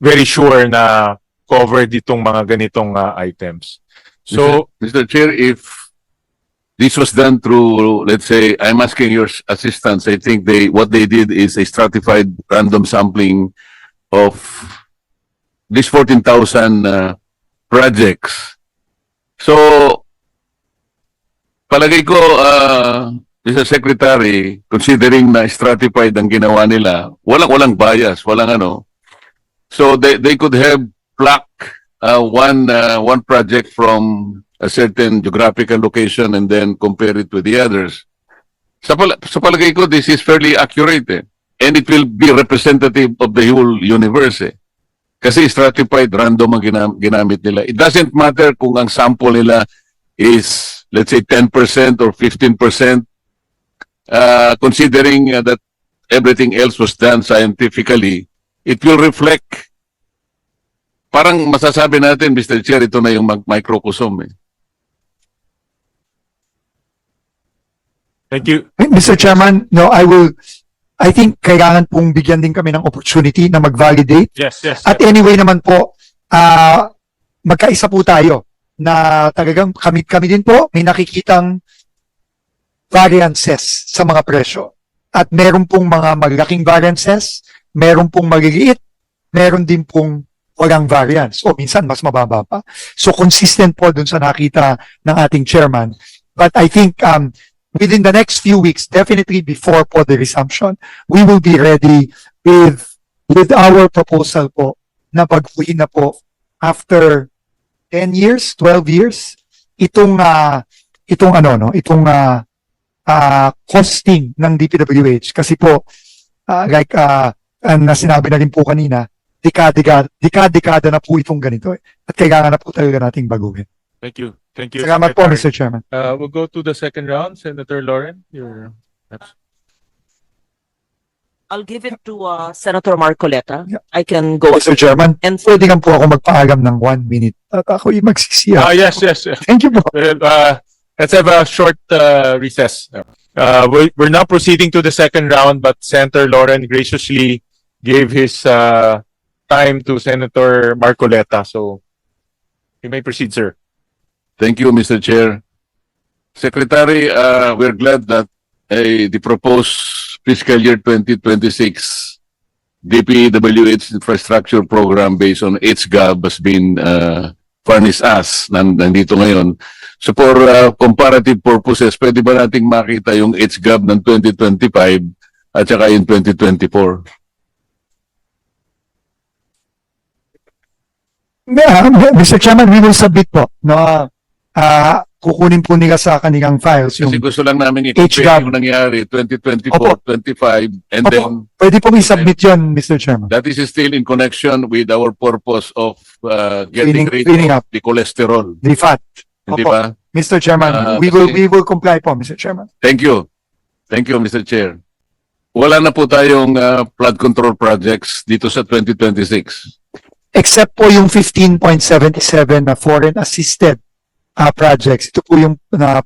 very sure na covered itong mga ganitong ah, items. So, Mr. Chair, if this was done through, let's say, I'm asking your assistance, I think they, what they did is a stratified random sampling of these fourteen thousand, uh, projects. So, palagay ko, uh, Mr. Secretary, considering na stratified ang ginawa nila, walang, walang bias, walang ano. So, they, they could have plucked uh, one uh, one project from a certain geographical location and then compare it with the others. Sa, pal sa palagay ko, this is fairly accurate eh. And it will be representative of the whole universe eh. Kasi stratified, random ang ginam- ginamit nila. It doesn't matter kung ang sample nila is, let's say, 10% or 15%, uh, considering uh, that everything else was done scientifically, it will reflect parang masasabi natin, Mr. Chair, ito na yung microcosm eh. thank you. Mr. Chairman, no, I will, I think kailangan pong bigyan din kami ng opportunity na mag-validate. Yes, yes. At anyway naman po, ah magkaisa po tayo na talagang kami, kami din po may nakikitang variances sa mga presyo. At meron pong mga malaking variances, meron pong maliliit, meron din pong walang variance o minsan mas mababa pa. So consistent po dun sa nakita ng ating chairman. But I think um, within the next few weeks, definitely before po the resumption, we will be ready with with our proposal po na pag-uwi na po after 10 years, 12 years, itong ah, itong ano no, itong ah, ah, costing ng DPWH kasi po ah, like ah, ang na sinabi na rin po kanina, dekada dekada na po itong ganito eh. At kailangan na po talaga nating baguhin. Thank you. Thank you. Salamat po. Mr. Chairman. Uh, we'll go to the second round. Senator Lauren, your I'll give it to uh, Senator Marcoleta. Yeah. I can go. Mr. Chairman, And pwede lang po ako magpaalam ng one minute at ako yung magsisiya. Ah, yes, yes. Thank you po. Uh, let's have a short uh, recess. Uh, we, we're now proceeding to the second round, but Senator Lauren graciously gave his uh, time to Senator Marcoleta. So you may proceed, sir. Thank you, Mr. Chair. Secretary, uh, we're glad that eh, the proposed fiscal year 2026 DPWH infrastructure program based on HGAB has been uh, furnished us nan nandito ngayon. So for uh, comparative purposes, pwede ba nating makita yung HGAB ng 2025 at saka yung 2024? Ah, Mr. Chairman, we will submit po. No, ah, kukunin po nila sa kanilang files yung Kasi gusto lang namin i-compare yung nangyari 2024, Opo. 25, and Opo. then Pwede pong i-submit yun, Mr. Chairman. That is still in connection with our purpose of uh, getting Cleaning- rid cleaning of the cholesterol. The FAT. Hindi Opo. ba? Mr. Chairman, Ah, we will we will comply po, Mr. Chairman. Thank you. Thank you, Mr. Chair. Wala na po tayong uh, flood control projects dito sa 2026. Except po yung 15.77 na foreign assisted ah, projects. Ito po yung na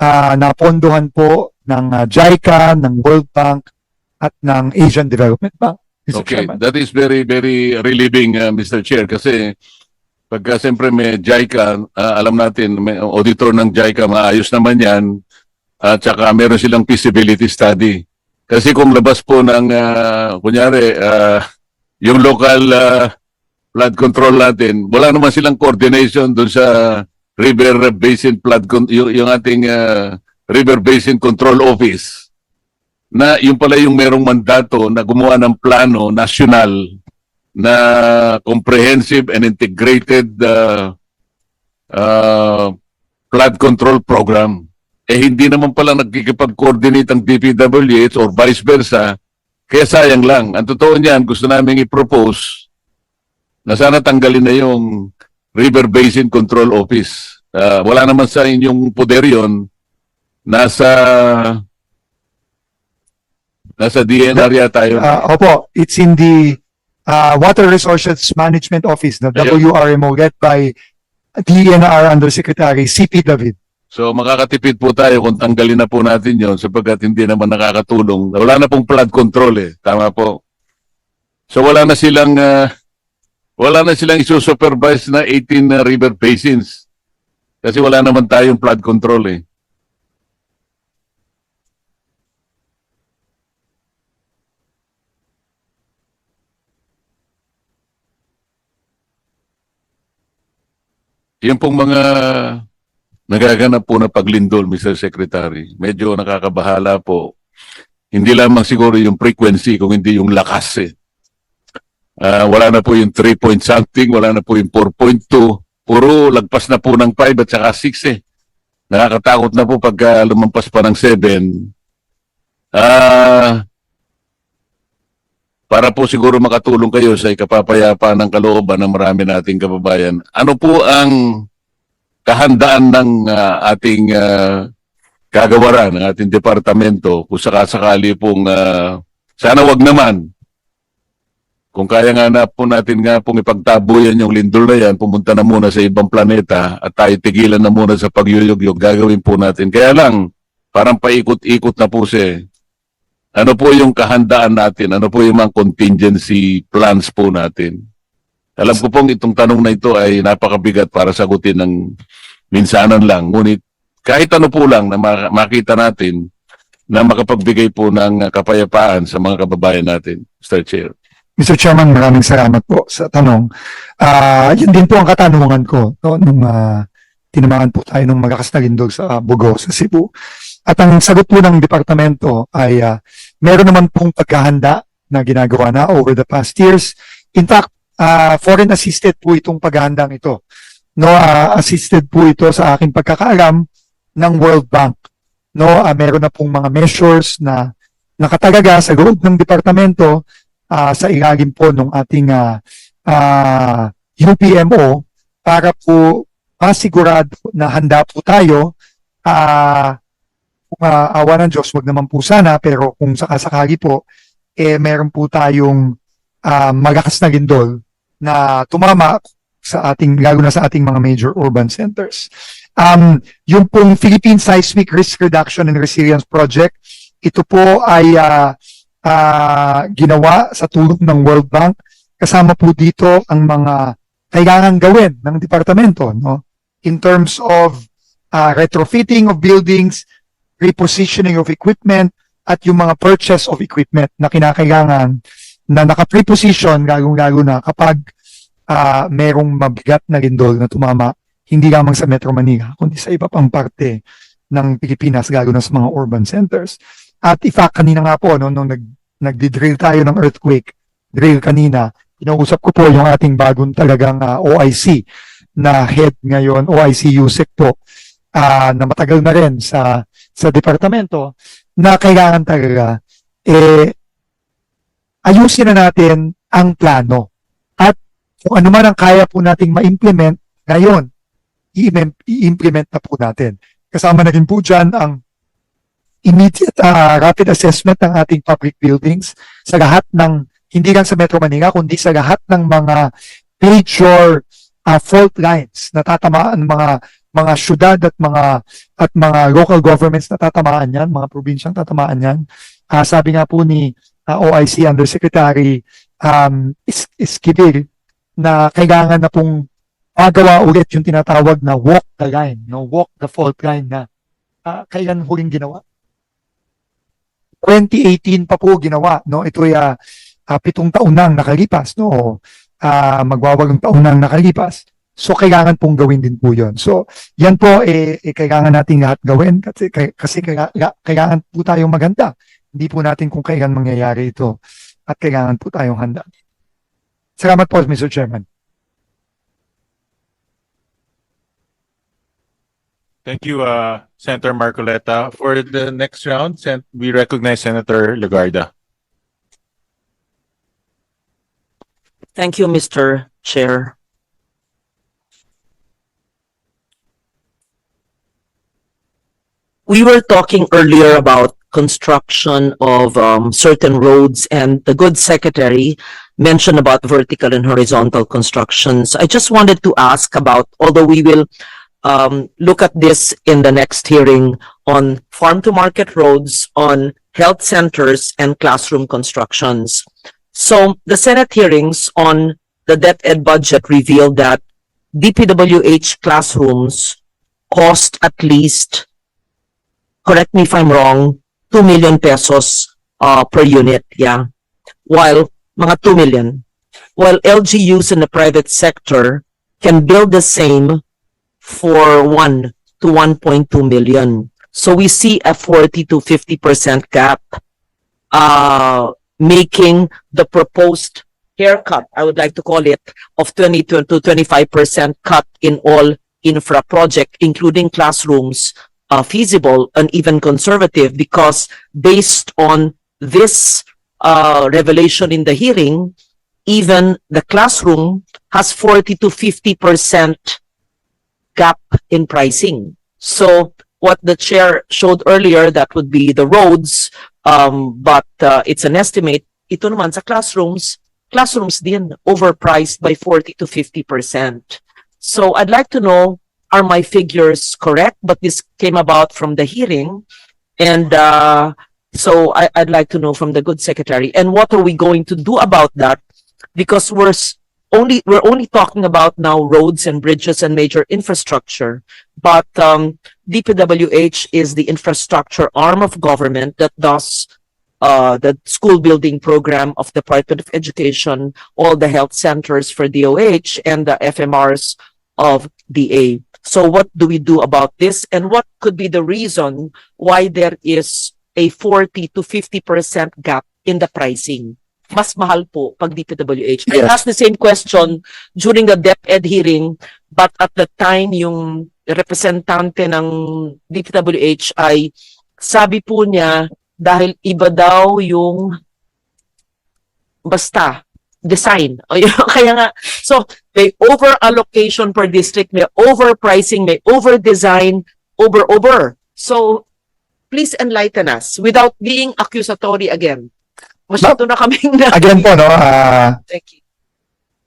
ah, napondohan po ng ah, JICA, ng World Bank, at ng Asian Development Bank. Mr. Okay, Chairman. that is very, very relieving, uh, Mr. Chair, kasi pagka siyempre may JICA, uh, alam natin, may auditor ng JICA, maayos naman yan, at saka meron silang feasibility study. Kasi kung labas po ng, uh, kunyari, uh, yung local uh, flood control natin, wala naman silang coordination doon sa River Basin Flood, yung, yung ating uh, River Basin Control Office na yung pala yung merong mandato na gumawa ng plano national na comprehensive and integrated uh, uh, flood control program. Eh hindi naman pala nagkikipag-coordinate ang DPWH or vice versa, kaya sayang lang. Ang totoo niyan, gusto namin i-propose na sana tanggalin na yung River Basin Control Office. Uh, wala naman sa inyong poder yon Nasa nasa DNR yata yun. Ah, opo, it's in the ah, Water Resources Management Office, the Ayun. WRMO, led by DNR Undersecretary CP David. So makakatipid po tayo kung tanggalin na po natin yon sapagkat hindi naman nakakatulong. Wala na pong flood control eh. Tama po. So wala na silang ah, wala na silang isusupervise na 18 na river basins. Kasi wala naman tayong flood control eh. Yan pong mga nagaganap po na paglindol, Mr. Secretary. Medyo nakakabahala po. Hindi lamang siguro yung frequency, kung hindi yung lakas eh. Ah, wala na po yung 3 point something, wala na po yung 4.2. Puro lagpas na po ng 5 at saka 6 eh. Nakakatakot na po pagka lumampas pa ng 7. Ah, para po siguro makatulong kayo sa ikapapayapa ng kalooban ng marami nating kababayan. Ano po ang kahandaan ng ah, ating ah, kagawaran, ng ating departamento kung sakasakali pong ah, sana wag naman kung kaya nga na po natin nga pong ipagtabuyan yung lindol na yan, pumunta na muna sa ibang planeta at tayo tigilan na muna sa pagyuyugyog, gagawin po natin. Kaya lang, parang paikot-ikot na po siya. eh. Ano po yung kahandaan natin? Ano po yung mga contingency plans po natin? Alam ko pong itong tanong na ito ay napakabigat para sagutin ng minsanan lang. Ngunit kahit ano po lang na ma- makita natin na makapagbigay po ng kapayapaan sa mga kababayan natin, Mr. Chair. Mr. Chairman, maraming salamat po sa tanong. Ah, yun din po ang katanungan ko no, nung ah, tinamaan po tayo ng malakas na lindol sa Bugo, sa Cebu. At ang sagot po ng departamento ay ah, meron naman pong pagkahanda na ginagawa na over the past years. In fact, ah, foreign assisted po itong paghahandang ito. No, ah, assisted po ito sa aking pagkakaalam ng World Bank. No, ah, meron na pong mga measures na nakatalaga sa loob ng departamento ah, sa ilalim po ng ating ah, ah, UPMO para po masigurado na handa po tayo ah kung awa ng Diyos, wag naman po sana, pero kung sakasakali po, eh meron po tayong ah, malakas na lindol na tumama sa ating, lalo na sa ating mga major urban centers. Um, yung pong Philippine Seismic Risk Reduction and Resilience Project, ito po ay ah, ah, ginawa sa tulong ng World Bank. Kasama po dito ang mga kailangan gawin ng departamento no? in terms of ah, retrofitting of buildings, repositioning of equipment, at yung mga purchase of equipment na kinakailangan na naka-preposition lalong-lalo na kapag ah, merong mabigat na lindol na tumama hindi lamang sa Metro Manila, kundi sa iba pang parte ng Pilipinas, lalo na sa mga urban centers. At ifa kanina nga po, no, nung nag, nagdi-drill tayo ng earthquake, drill kanina, inausap ko po yung ating bagong talagang ah, OIC na head ngayon, OIC USEC po, ah, na matagal na rin sa, sa departamento, na kailangan talaga, eh, ayusin na natin ang plano. At kung ano man ang kaya po nating ma-implement ngayon, i-im- i-implement na po natin. Kasama na rin po dyan ang immediate ah, rapid assessment ng ating public buildings sa lahat ng, hindi lang sa Metro Manila, kundi sa lahat ng mga major ah, fault lines na tatamaan mga mga syudad at mga at mga local governments na tatamaan yan, mga probinsyang tatamaan yan. Ah, sabi nga po ni ah, OIC Undersecretary um, Is- Esquivel na kailangan na pong magawa ulit yung tinatawag na walk the line, no? walk the fault line na ah, kailan huling ginawa? 2018 pa po ginawa, no? Ito ay ah, ah, pitong taon nang nakalipas, no? Ah, magwawalong taon nang nakalipas. So, kailangan pong gawin din po yun. So, yan po, eh, eh kailangan nating lahat gawin kasi, kasi kailangan po tayong maganda. Hindi po natin kung kailan mangyayari ito at kailangan po tayong handa. Salamat po, Mr. Chairman. Thank you, uh, Senator Marcoleta. For the next round, we recognize Senator Legarda. Thank you, Mr. Chair. We were talking earlier about construction of um, certain roads and the good secretary mentioned about vertical and horizontal constructions. I just wanted to ask about, although we will um, look at this in the next hearing on farm to market roads, on health centers and classroom constructions. So the Senate hearings on the DepEd budget revealed that DPWH classrooms cost at least, correct me if I'm wrong, 2 million pesos uh, per unit, yeah. While, mga 2 million. While LGUs in the private sector can build the same for 1 to 1.2 million. So we see a 40 to 50% gap, uh, making the proposed haircut, I would like to call it, of 20 to to 25% cut in all infra project, including classrooms, uh, feasible and even conservative because based on this, uh, revelation in the hearing, even the classroom has 40 to 50% gap in pricing. So what the chair showed earlier, that would be the roads, um, but, uh, it's an estimate. Ito naman sa classrooms, classrooms din overpriced by 40 to 50%. So I'd like to know, are my figures correct? But this came about from the hearing. And, uh, so I, I'd like to know from the good secretary, and what are we going to do about that? Because we're only, we're only talking about now roads and bridges and major infrastructure. But, um, DPWH is the infrastructure arm of government that does uh, the school building program of the Department of Education, all the health centers for DOH and the FMRs of DA. So what do we do about this? And what could be the reason why there is a 40 to 50% gap in the pricing? Mas mahal po pag DPWH. I Yes. asked the same question during the DepEd hearing, but at the time yung representante ng DPWH ay sabi po niya dahil iba daw yung basta design. Kaya nga, so may over allocation per district, may overpricing, may over design, over over. So please enlighten us without being accusatory again. Masyado na kaming na. Again po, no, ah, Thank you.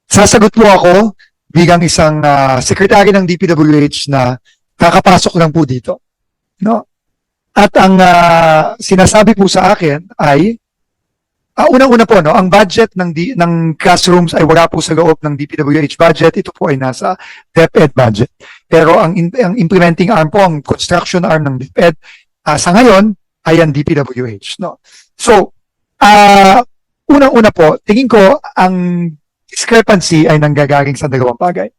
sasagot po ako bilang isang ah, sekretary ng DPWH na kakapasok lang po dito. No? At ang ah, sinasabi po sa akin ay ah, unang-una po no, ang budget ng di, ng classrooms ay wala po sa loob ng DPWH budget. Ito po ay nasa DepEd budget. Pero ang, in- ang implementing arm po, ang construction arm ng DepEd ah, sa ngayon ay ang DPWH, no. So, ah unang-una po, tingin ko ang discrepancy ay nanggagaling sa dalawang bagay.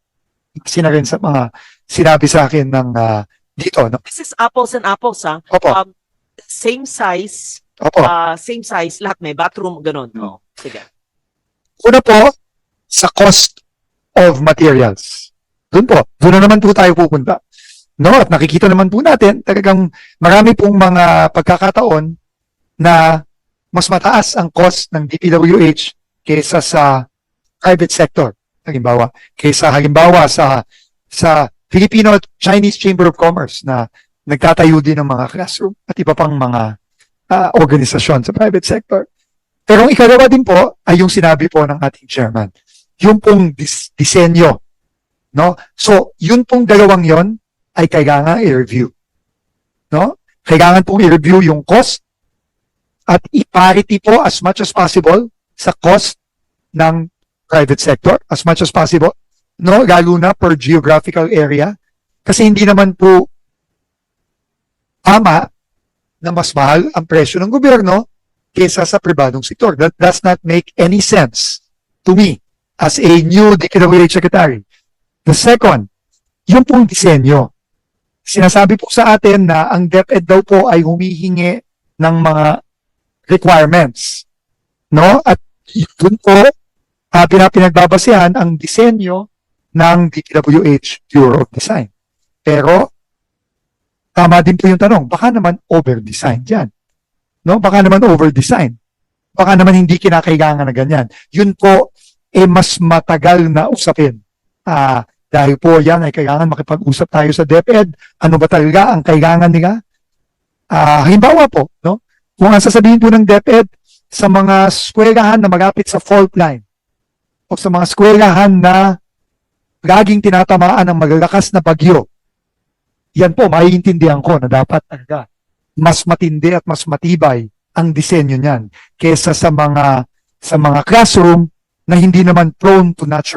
Kasi na rin sa mga sinabi sa akin ng ah, dito, no? This is apples and apples, ha? Opo, Um, Same size, opo. uh, same size, lahat may bathroom, ganun. No. Sige. Una po, sa cost of materials. Doon po, doon na naman po tayo pupunta. No, at nakikita naman po natin, talagang marami pong mga pagkakataon na mas mataas ang cost ng DPWH kaysa sa private sector. Halimbawa, kaysa halimbawa sa sa Filipino Chinese Chamber of Commerce na nagtatayo din ng mga classroom at iba pang mga ah, organisasyon sa private sector. Pero ang ikalawa din po ay yung sinabi po ng ating chairman. Yung pong dis- disenyo. No? So, yun pong dalawang yon ay kailangan i-review. No? Kailangan pong i-review yung cost at i-parity po as much as possible sa cost ng private sector as much as possible. No? Lalo na per geographical area. Kasi hindi naman po tama na mas mahal ang presyo ng gobyerno kesa sa pribadong sektor. That does not make any sense to me as a new DPWH secretary. The second, yung pong disenyo. Sinasabi po sa atin na ang DepEd daw po ay humihingi ng mga requirements. No? At yun po, uh, pinagbabasehan ang disenyo ng DPWH Bureau of Design. Pero, tama din po yung tanong, baka naman over-design yan. No? Baka naman over-design. Baka naman hindi kinakailangan na ganyan. Yun po, eh mas matagal na usapin. Ah, dahil po yan ay kailangan makipag-usap tayo sa DepEd. Ano ba talaga ang kailangan nila? Ah, halimbawa po, no? Kung ang sasabihin po ng DepEd sa mga eskwelahan na malapit sa fault line o sa mga eskwelahan na laging tinatamaan ng magalakas na bagyo, yan po, maiintindihan ko na dapat talaga mas matindi at mas matibay ang disenyo niyan kesa sa mga sa mga classroom na hindi naman prone to natural